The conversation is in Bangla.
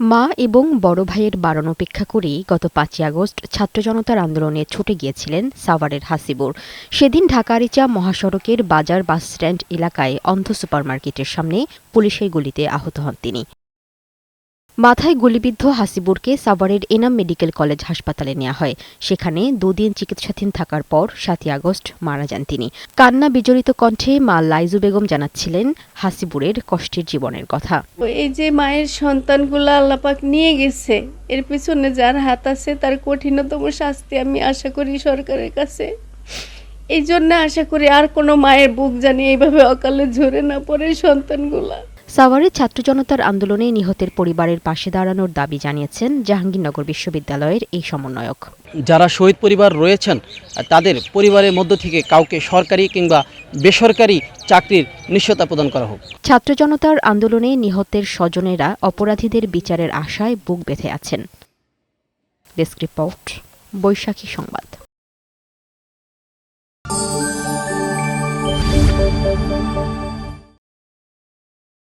মা এবং বড় ভাইয়ের বারণ উপেক্ষা করেই গত পাঁচই আগস্ট ছাত্র জনতার আন্দোলনে ছুটে গিয়েছিলেন সাভারের হাসিবুর। সেদিন ঢাকারিচা মহাসড়কের বাজার বাসস্ট্যান্ড এলাকায় অন্ধ সুপারমার্কেটের সামনে পুলিশের গুলিতে আহত হন তিনি। মাথায় গুলিবিদ্ধ হাসিবুরকে সাভারের এনাম মেডিকেল কলেজ হাসপাতালে নেওয়া হয়। সেখানে দুদিন চিকিৎসাধীন থাকার পর সাতই আগস্ট মারা যান তিনি। কান্না বিজড়িত কণ্ঠে মা লাইজু বেগম জানাচ্ছিলেন হাসিবুরের কষ্টের জীবনের কথা। এই যে মায়ের সন্তানগুলো আল্লাপাক নিয়ে গেছে, এর পিছনে যার হাত আছে, তার কঠিনতম শাস্তি আমি আশা করি সরকারের কাছে। এই জন্য আশা করি আর কোনো মায়ের বুক জানি এইভাবে অকালে ঝরে না পড়ে সন্তানগুলা। সাভারের ছাত্র জনতার আন্দোলনে নিহতের পরিবারের পাশে দাঁড়ানোর দাবি জানিয়েছেন জাহাঙ্গীরনগর বিশ্ববিদ্যালয়ের এই সমন্বয়ক। যারা শহীদ পরিবার রয়েছেন তাদের পরিবারের মধ্য থেকে কাউকে সরকারি কিংবা বেসরকারি চাকরির নিশ্চয়তা প্রদান করা হোক। ছাত্র জনতার আন্দোলনে নিহতের স্বজনেরা অপরাধীদের বিচারের আশায় বুক বেঁধে আছেন। ডেস্ক রিপোর্ট বৈশাখী সংবাদ।